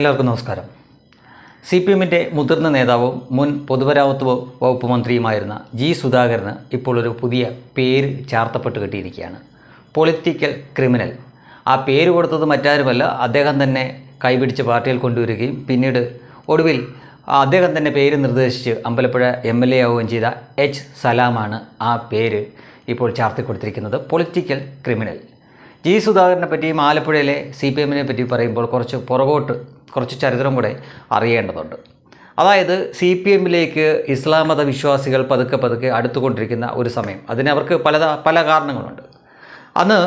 എല്ലാവർക്കും നമസ്കാരം. C P എമ്മിന്റെ മുതിർന്ന നേതാവും മുൻ പൊതുമരാമത്ത് വകുപ്പ് മന്ത്രിയുമായിരുന്ന ജി സുധാകരന് ഇപ്പോൾ ഒരു പുതിയ പേര് ചാർത്തപ്പെട്ട് കിട്ടിയിരിക്കുകയാണ്. Political criminal. ആ പേര് കൊടുത്തത് മറ്റാരുമല്ല അദ്ദേഹം തന്നെ കൈപിടിച്ച് പാർട്ടിയിൽ കൊണ്ടുവരികയും പിന്നീട് ഒടുവിൽ അദ്ദേഹം തന്നെ പേര് നിർദ്ദേശിച്ച് അമ്പലപ്പുഴ എം എൽ എ ആവുകയും ചെയ്ത എച്ച് സലാമാണ് ആ പേര് ഇപ്പോൾ ചാർത്തി കൊടുത്തിരിക്കുന്നത്. Political criminal. ജി സുധാകരനെ പറ്റിയും ആലപ്പുഴയിലെ സി പി എമ്മിനെ പറ്റി പറയുമ്പോൾ കുറച്ച് പുറകോട്ട് കുറച്ച് ചരിത്രം കൂടെ അറിയേണ്ടതുണ്ട്. അതായത് സി പി എമ്മിലേക്ക് ഇസ്ലാം മത വിശ്വാസികൾ പതുക്കെ പതുക്കെ അടുത്തുകൊണ്ടിരിക്കുന്ന ഒരു സമയം. അതിന് അവർക്ക് പല പല കാരണങ്ങളുണ്ട്. അന്ന്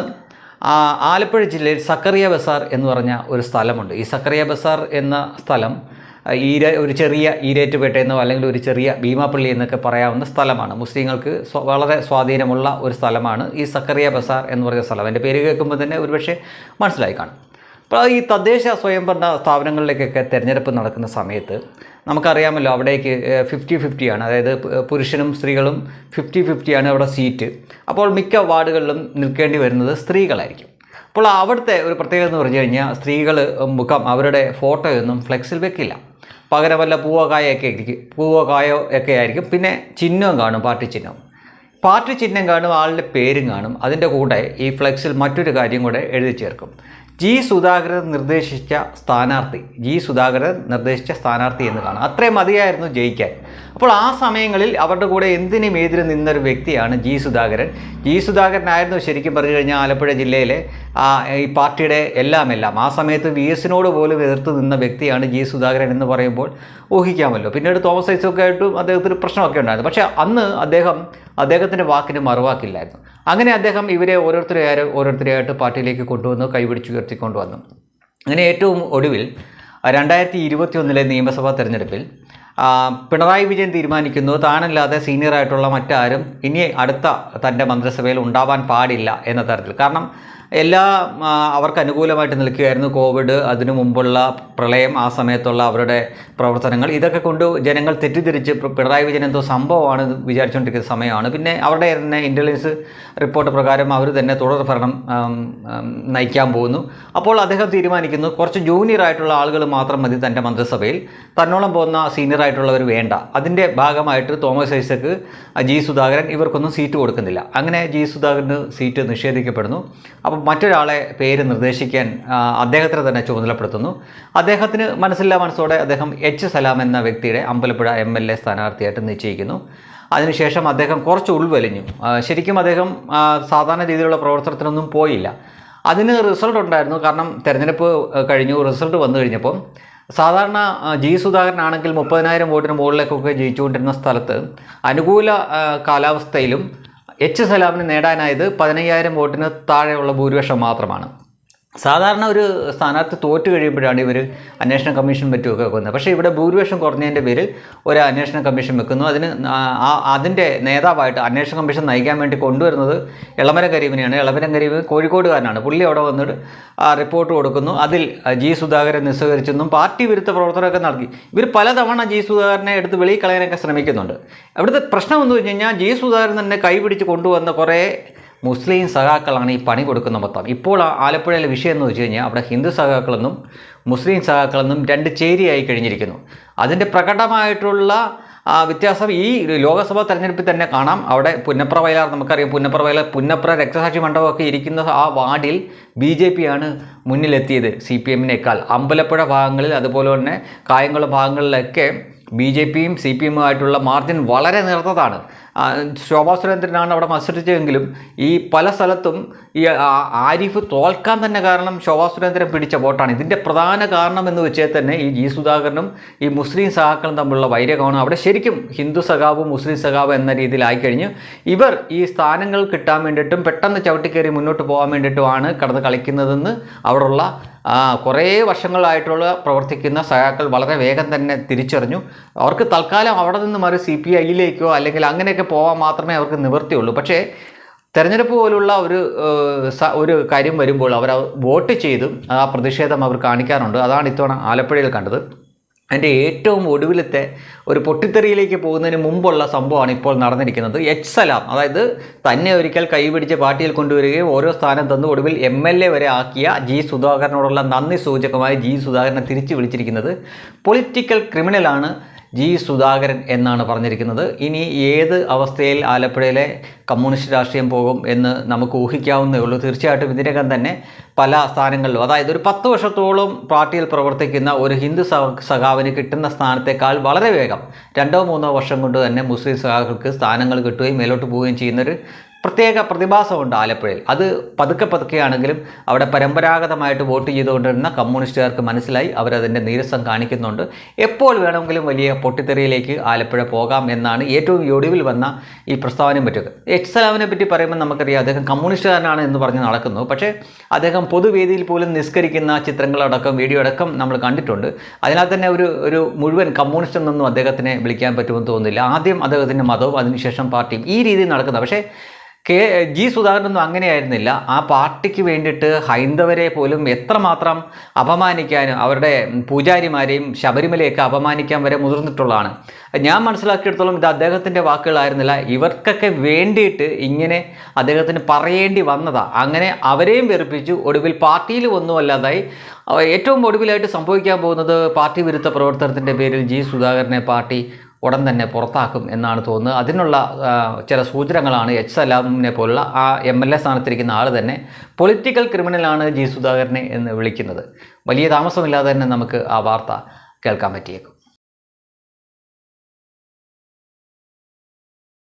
ആലപ്പുഴ ജില്ലയിൽ സക്കറിയ ബസാർ എന്ന് പറഞ്ഞ ഒരു സ്ഥലമുണ്ട്. ഈ സക്കറിയ ബസാർ എന്ന സ്ഥലം ഈര ഒരു ചെറിയ ഈരേറ്റുപേട്ടയെന്നോ അല്ലെങ്കിൽ ഒരു ചെറിയ ഭീമാപ്പള്ളി എന്നൊക്കെ പറയാവുന്ന സ്ഥലമാണ്. മുസ്ലിങ്ങൾക്ക് വളരെ സ്വാധീനമുള്ള ഒരു സ്ഥലമാണ് ഈ സക്കറിയ ബസാർ എന്ന് പറയുന്ന സ്ഥലം. എന്റെ പേര് കേൾക്കുമ്പോൾ തന്നെ ഒരുപക്ഷെ മനസ്സിലായി കാണും. അപ്പോൾ ഈ തദ്ദേശ സ്വയംഭരണ സ്ഥാപനങ്ങളിലേക്കൊക്കെ തിരഞ്ഞെടുപ്പ് നടക്കുന്ന സമയത്ത് നമുക്കറിയാമല്ലോ അവിടേക്ക് ഫിഫ്റ്റി ഫിഫ്റ്റിയാണ് അതായത് പുരുഷനും സ്ത്രീകളും ഫിഫ്റ്റി ഫിഫ്റ്റിയാണ് അവിടെ സീറ്റ്. അപ്പോൾ മിക്ക വാർഡുകളിലും നിൽക്കേണ്ടി വരുന്നത് സ്ത്രീകളായിരിക്കും. അപ്പോൾ അവിടുത്തെ ഒരു പ്രത്യേകത എന്ന് പറഞ്ഞു കഴിഞ്ഞാൽ സ്ത്രീകൾ മുഖം അവരുടെ ഫോട്ടോയൊന്നും ഫ്ലെക്സിൽ വെക്കില്ല. പകരം വല്ല പൂവോ കായോ ഒക്കെ ആയിരിക്കും. പിന്നെ ചിഹ്നവും കാണും പാർട്ടി ചിഹ്നം. പാർട്ടി ചിഹ്നം കാണും ആളുടെ പേരും കാണും. അതിന്റെ കൂടെ ഈ ഫ്ലെക്സിൽ മറ്റൊരു കാര്യം കൂടെ എഴുതി ചേർക്കും. ജി സുധാകരൻ നിർദ്ദേശിച്ച സ്ഥാനാർത്ഥി ജി സുധാകരൻ നിർദ്ദേശിച്ച സ്ഥാനാർത്ഥി എന്ന് കാണാം. അത്രയും മതിയായിരുന്നു ജയിക്കാൻ. അപ്പോൾ ആ സമയങ്ങളിൽ അവരുടെ കൂടെ എന്തിനും എതിരെ നിന്നൊരു വ്യക്തിയാണ് ജി സുധാകരൻ? ജി സുധാകരനായിരുന്നു ശരിക്കും പറഞ്ഞു കഴിഞ്ഞാൽ ആലപ്പുഴ ജില്ലയിലെ ആ ഈ പാർട്ടിയുടെ എല്ലാം എല്ലാം ആ സമയത്ത് വി എസിനോട് പോലും എതിർത്ത് നിന്ന വ്യക്തിയാണ് ജി സുധാകരൻ എന്ന് പറയുമ്പോൾ ഊഹിക്കാമല്ലോ. പിന്നീട് തോമസ് ഐസൊക്കെ ആയിട്ടും അദ്ദേഹത്തിന് പ്രശ്നമൊക്കെ ഉണ്ടായിരുന്നു. പക്ഷേ അന്ന് അദ്ദേഹം അദ്ദേഹത്തിന്റെ വാക്കിന് മറുവാക്കില്ലായിരുന്നു. അങ്ങനെ അദ്ദേഹം ഇവരെ ഓരോരുത്തരെയായി ഓരോരുത്തരെയായിട്ട് പാർട്ടിയിലേക്ക് കൊണ്ടുവന്നു കൈപിടിച്ച് ഉയർത്തിക്കൊണ്ടുവന്നു. അങ്ങനെ ഏറ്റവും ഒടുവിൽ രണ്ടായിരത്തി ഇരുപത്തി ഒന്നിലെ നിയമസഭാ തെരഞ്ഞെടുപ്പിൽ പിണറായി വിജയൻ തീരുമാനിക്കുന്നു താനല്ലാതെ സീനിയറായിട്ടുള്ള മറ്റാരും ഇനി അടുത്ത തന്റെ മന്ത്രിസഭയിൽ ഉണ്ടാവാൻ പാടില്ല എന്ന തരത്തിൽ. കാരണം എല്ലാ അവർക്ക് അനുകൂലമായിട്ട് നിൽക്കുകയായിരുന്നു കോവിഡ് അതിനു മുമ്പുള്ള പ്രളയം ആ സമയത്തുള്ള അവരുടെ പ്രവർത്തനങ്ങൾ. ഇതൊക്കെ കൊണ്ട് ജനങ്ങൾ തെറ്റിദ്ധരിച്ച് പിണറായി വിജയൻ എന്തോ സംഭവമാണ് വിചാരിച്ചുകൊണ്ടിരിക്കുന്ന സമയമാണ്. പിന്നെ അവരുടെ തന്നെ ഇന്റലിജൻസ് റിപ്പോർട്ട് പ്രകാരം അവർ തന്നെ തുടർ ഭരണം നയിക്കാൻ പോകുന്നു. അപ്പോൾ അദ്ദേഹം തീരുമാനിക്കുന്നു കുറച്ച് ജൂനിയർ ആയിട്ടുള്ള ആളുകൾ മാത്രം മതി തന്റെ മന്ത്രിസഭയിൽ. തന്നോളം പോകുന്ന സീനിയർ ആയിട്ടുള്ളവർ വേണ്ട. അതിന്റെ ഭാഗമായിട്ട് തോമസ് ഐസക്ക് ജി സുധാകരൻ ഇവർക്കൊന്നും സീറ്റ് കൊടുക്കുന്നില്ല. അങ്ങനെ ജി സുധാകരന് സീറ്റ് നിഷേധിക്കപ്പെടുന്നു. അപ്പം മറ്റൊരാളെ പേര് നിർദ്ദേശിക്കാൻ അദ്ദേഹത്തിന് തന്നെ ചുമതലപ്പെടുത്തുന്നു. അദ്ദേഹത്തിന് മനസ്സില്ലാ മനസ്സോടെ അദ്ദേഹം എച്ച് സലാം എന്ന വ്യക്തിയുടെ അമ്പലപ്പുഴ എം എൽ എ സ്ഥാനാർത്ഥിയായിട്ട് നിശ്ചയിക്കുന്നു. അതിനുശേഷം അദ്ദേഹം കുറച്ച് ഉൾവലിഞ്ഞു. ശരിക്കും അദ്ദേഹം സാധാരണ രീതിയിലുള്ള പ്രവർത്തനത്തിനൊന്നും പോയില്ല. അതിന് റിസൾട്ട് ഉണ്ടായിരുന്നു. കാരണം തിരഞ്ഞെടുപ്പ് കഴിഞ്ഞു. റിസൾട്ട് വന്നു കഴിഞ്ഞപ്പം സാധാരണ ജി സുധാകരൻ ആണെങ്കിൽ മുപ്പതിനായിരം വോട്ടിന് മുകളിലേക്കൊക്കെ ജയിച്ചുകൊണ്ടിരുന്ന സ്ഥലത്ത് അനുകൂല കാലാവസ്ഥയിലും എച്ച് സലാമിന് നേടാനായത് പതിനയ്യായിരം വോട്ടിന് താഴെയുള്ള ഭൂരിപക്ഷം മാത്രമാണ്. സാധാരണ ഒരു സ്ഥാനാർത്ഥി തോറ്റു കഴിയുമ്പോഴാണ് ഇവർ അന്വേഷണ കമ്മീഷൻ മറ്റുമൊക്കെ വെക്കുന്നത്. പക്ഷേ ഇവിടെ ഭൂരിപക്ഷം കുറഞ്ഞതിന്റെ പേരിൽ ഒരു അന്വേഷണ കമ്മീഷൻ വെക്കുന്നു. അതിന് അതിന്റെ നേതാവായിട്ട് അന്വേഷണ കമ്മീഷൻ നയിക്കാൻ വേണ്ടി കൊണ്ടുവരുന്നത് ഇളമരം കരീമിനെയാണ് ഇളമരം കരീമ് കോഴിക്കോടുകാരനാണ്. പുള്ളി അവിടെ വന്നിട്ട് റിപ്പോർട്ട് കൊടുക്കുന്നു. അതിൽ ജി സുധാകരൻ നിസ്സഹകരിച്ചെന്നും പാർട്ടി വിരുദ്ധ പ്രവർത്തനമൊക്കെ നടത്തി ഇവർ പലതവണ ജി സുധാകരനെ എടുത്ത് വെളിയിൽ കളയാനൊക്കെ ശ്രമിക്കുന്നുണ്ട്. അവിടുത്തെ പ്രശ്നം എന്ന് വെച്ച് കഴിഞ്ഞാൽ ജി സുധാകരൻ തന്നെ കൈപിടിച്ച് കൊണ്ടുവന്ന കുറേ മുസ്ലിം സഖാക്കളാണ് ഈ പണി കൊടുക്കുന്ന മൊത്തം. ഇപ്പോൾ ആലപ്പുഴയിലെ വിഷയം എന്ന് വെച്ച് കഴിഞ്ഞാൽ അവിടെ ഹിന്ദു സഖാക്കളെന്നും മുസ്ലിം സഖാക്കളെന്നും രണ്ട് ചേരിയായി കഴിഞ്ഞിരിക്കുന്നു. അതിന്റെ പ്രകടമായിട്ടുള്ള വ്യത്യാസം ഈ ലോകസഭാ തെരഞ്ഞെടുപ്പിൽ തന്നെ കാണാം. അവിടെ പുന്നപ്ര വയലാർ നമുക്കറിയാം. പുന്നപ്ര വയലാർ പുന്നപ്ര രക്തസാക്ഷി മണ്ഡപമൊക്കെ ഇരിക്കുന്ന ആ വാർഡിൽ ബി ജെ പി ആണ് മുന്നിലെത്തിയത് സി പി എമ്മിനേക്കാൾ. അമ്പലപ്പുഴ ഭാഗങ്ങളിൽ അതുപോലെ തന്നെ കായംകുളം ഭാഗങ്ങളിലൊക്കെ ബി ജെ പിയും സി പി എമ്മുമായിട്ടുള്ള മാർജിൻ വളരെ നേർത്തതാണ് ശോഭാ സുരേന്ദ്രനാണ് അവിടെ മത്സരിച്ചതെങ്കിലും ഈ പല സ്ഥലത്തും ഈ ആരിഫ് തോൽക്കാൻ തന്നെ കാരണം ശോഭാ സുരേന്ദ്രൻ പിടിച്ച വോട്ടാണ്. ഇതിന്റെ പ്രധാന കാരണം എന്ന് വെച്ചാൽ തന്നെ ഈ ജി സുധാകരനും ഈ മുസ്ലിം സഖാക്കളും തമ്മിലുള്ള വൈരകമാണ്. അവിടെ ശരിക്കും ഹിന്ദു സഖാവ് മുസ്ലിം സഖാവ് എന്ന രീതിയിലായിക്കഴിഞ്ഞ് ഇവർ ഈ സ്ഥാനങ്ങൾ കിട്ടാൻ വേണ്ടിയിട്ടും പെട്ടെന്ന് ചവിട്ടിക്കയറി മുന്നോട്ട് പോകാൻ വേണ്ടിയിട്ടുമാണ് കടന്ന് കളിക്കുന്നതെന്ന് അവിടെയുള്ള കുറേ വർഷങ്ങളായിട്ടുള്ള പ്രവർത്തിക്കുന്ന സഖാക്കൾ വളരെ വേഗം തന്നെ തിരിച്ചറിഞ്ഞു. അവർക്ക് തൽക്കാലം അവിടെ നിന്ന് മാറി സി പി ഐയിലേക്കോ അല്ലെങ്കിൽ അങ്ങനെയൊക്കെ പോകാൻ മാത്രമേ അവർക്ക് നിവൃത്തിയുള്ളൂ. പക്ഷേ തെരഞ്ഞെടുപ്പ് പോലുള്ള ഒരു ഒരു കാര്യം വരുമ്പോൾ അവർ വോട്ട് ചെയ്തും ആ പ്രതിഷേധം അവർ കാണിക്കാറുണ്ട്. അതാണ് ഇത്തവണ ആലപ്പുഴയിൽ കണ്ടത്. അതിന്റെ ഏറ്റവും ഒടുവിലത്തെ ഒരു പൊട്ടിത്തെറിയിലേക്ക് പോകുന്നതിന് മുമ്പുള്ള സംഭവമാണ് ഇപ്പോൾ നടന്നിരിക്കുന്നത്. എച്ച് സലാം അതായത് തന്നെ ഒരിക്കൽ കൈപിടിച്ച് പാർട്ടിയിൽ കൊണ്ടുവരികയും ഓരോ സ്ഥാനം തന്നു ഒടുവിൽ എം എൽ എ വരെ ആക്കിയ ജി സുധാകരനോടുള്ള നന്ദി സൂചകമായി ജി സുധാകരനെ തിരിച്ചു വിളിച്ചിരിക്കുന്നത്. പൊളിറ്റിക്കൽ ക്രിമിനലാണ് ജി സുധാകരൻ എന്നാണ് പറഞ്ഞിരിക്കുന്നത്. ഇനി ഏത് അവസ്ഥയിൽ ആലപ്പുഴയിലെ കമ്മ്യൂണിസ്റ്റ് രാഷ്ട്രീയം പോകും എന്ന് നമുക്ക് ഊഹിക്കാവുന്നേ ഉള്ളൂ. തീർച്ചയായിട്ടും ഇതിനകം തന്നെ പല സ്ഥാനങ്ങളിലും അതായത് ഒരു പത്ത് വർഷത്തോളം പാർട്ടിയിൽ പ്രവർത്തിക്കുന്ന ഒരു ഹിന്ദു സഖാവിന് കിട്ടുന്ന സ്ഥാനത്തേക്കാൾ വളരെ വേഗം രണ്ടോ മൂന്നോ വർഷം കൊണ്ട് തന്നെ മുസ്ലിം സഖാക്കൾക്ക് സ്ഥാനങ്ങൾ കിട്ടുകയും മേലോട്ട് പോവുകയും ചെയ്യുന്നൊരു പ്രത്യേക പ്രതിഭാസമുണ്ട് ആലപ്പുഴയിൽ. അത് പതുക്കെ പതുക്കെയാണെങ്കിലും അവിടെ പരമ്പരാഗതമായിട്ട് വോട്ട് ചെയ്തുകൊണ്ടിരുന്ന കമ്മ്യൂണിസ്റ്റുകാർക്ക് മനസ്സിലായി അവരതിന്റെ നീരസം കാണിക്കുന്നുണ്ട്. എപ്പോൾ വേണമെങ്കിലും വലിയ പൊട്ടിത്തെറിയിലേക്ക് ആലപ്പുഴ പോകാം എന്നാണ് ഏറ്റവും ഒടുവിൽ വന്ന ഈ പ്രസ്താവനയും പറ്റുക എച്ച് സലാമിനെ പറ്റി പറയുമ്പോൾ നമുക്കറിയാം അദ്ദേഹം കമ്മ്യൂണിസ്റ്റുകാരനാണ് എന്ന് പറഞ്ഞ് നടക്കുന്നു. പക്ഷേ അദ്ദേഹം പൊതുവേദിയിൽ പോലും നിസ്കരിക്കുന്ന ചിത്രങ്ങളടക്കം വീഡിയോ അടക്കം നമ്മൾ കണ്ടിട്ടുണ്ട്. അതിനകത്ത് തന്നെ ഒരു ഒരു മുഴുവൻ കമ്മ്യൂണിസ്റ്റ് എന്നൊന്നും അദ്ദേഹത്തിനെ വിളിക്കാൻ പറ്റുമെന്ന് തോന്നുന്നില്ല. ആദ്യം അദ്ദേഹത്തിന്റെ മതവും അതിനുശേഷം പാർട്ടിയും ഈ രീതിയിൽ നടക്കുന്നത്. പക്ഷേ കെ ജി സുധാകരനൊന്നും അങ്ങനെയായിരുന്നില്ല. ആ പാർട്ടിക്ക് വേണ്ടിയിട്ട് ഹൈന്ദവരെ പോലും എത്രമാത്രം അപമാനിക്കാനും അവരുടെ പൂജാരിമാരെയും ശബരിമലയൊക്കെ അപമാനിക്കാൻ വരെ മുതിർന്നിട്ടുള്ളതാണ്. ഞാൻ മനസ്സിലാക്കിയെടുത്തോളം ഇത് അദ്ദേഹത്തിന്റെ വാക്കുകളായിരുന്നില്ല. ഇവർക്കൊക്കെ വേണ്ടിയിട്ട് ഇങ്ങനെ അദ്ദേഹത്തിന് പറയേണ്ടി വന്നതാണ് അങ്ങനെ അവരെയും വെറുപ്പിച്ചു. ഒടുവിൽ പാർട്ടിയിൽ ഒന്നും അല്ലാതായി ഏറ്റവും ഒടുവിലായിട്ട് സംഭവിക്കാൻ പോകുന്നത് പാർട്ടി വിരുദ്ധ പ്രവർത്തനത്തിന്റെ പേരിൽ ജി സുധാകരനെ പാർട്ടി ഉടൻ തന്നെ പുറത്താക്കും എന്നാണ് തോന്നുന്നത്. അതിനുള്ള ചില സൂചനകളാണ് എച്ച് സലാമിനെ പോലുള്ള ആ എം എൽ എ സ്ഥാനത്തിരിക്കുന്ന ആൾ തന്നെ പൊളിറ്റിക്കൽ ക്രിമിനലാണ് ജി സുധാകരനെ എന്ന് വിളിക്കുന്നത്. വലിയ താമസമില്ലാതെ തന്നെ നമുക്ക് ആ വാർത്ത കേൾക്കാൻ പറ്റിയേക്കും.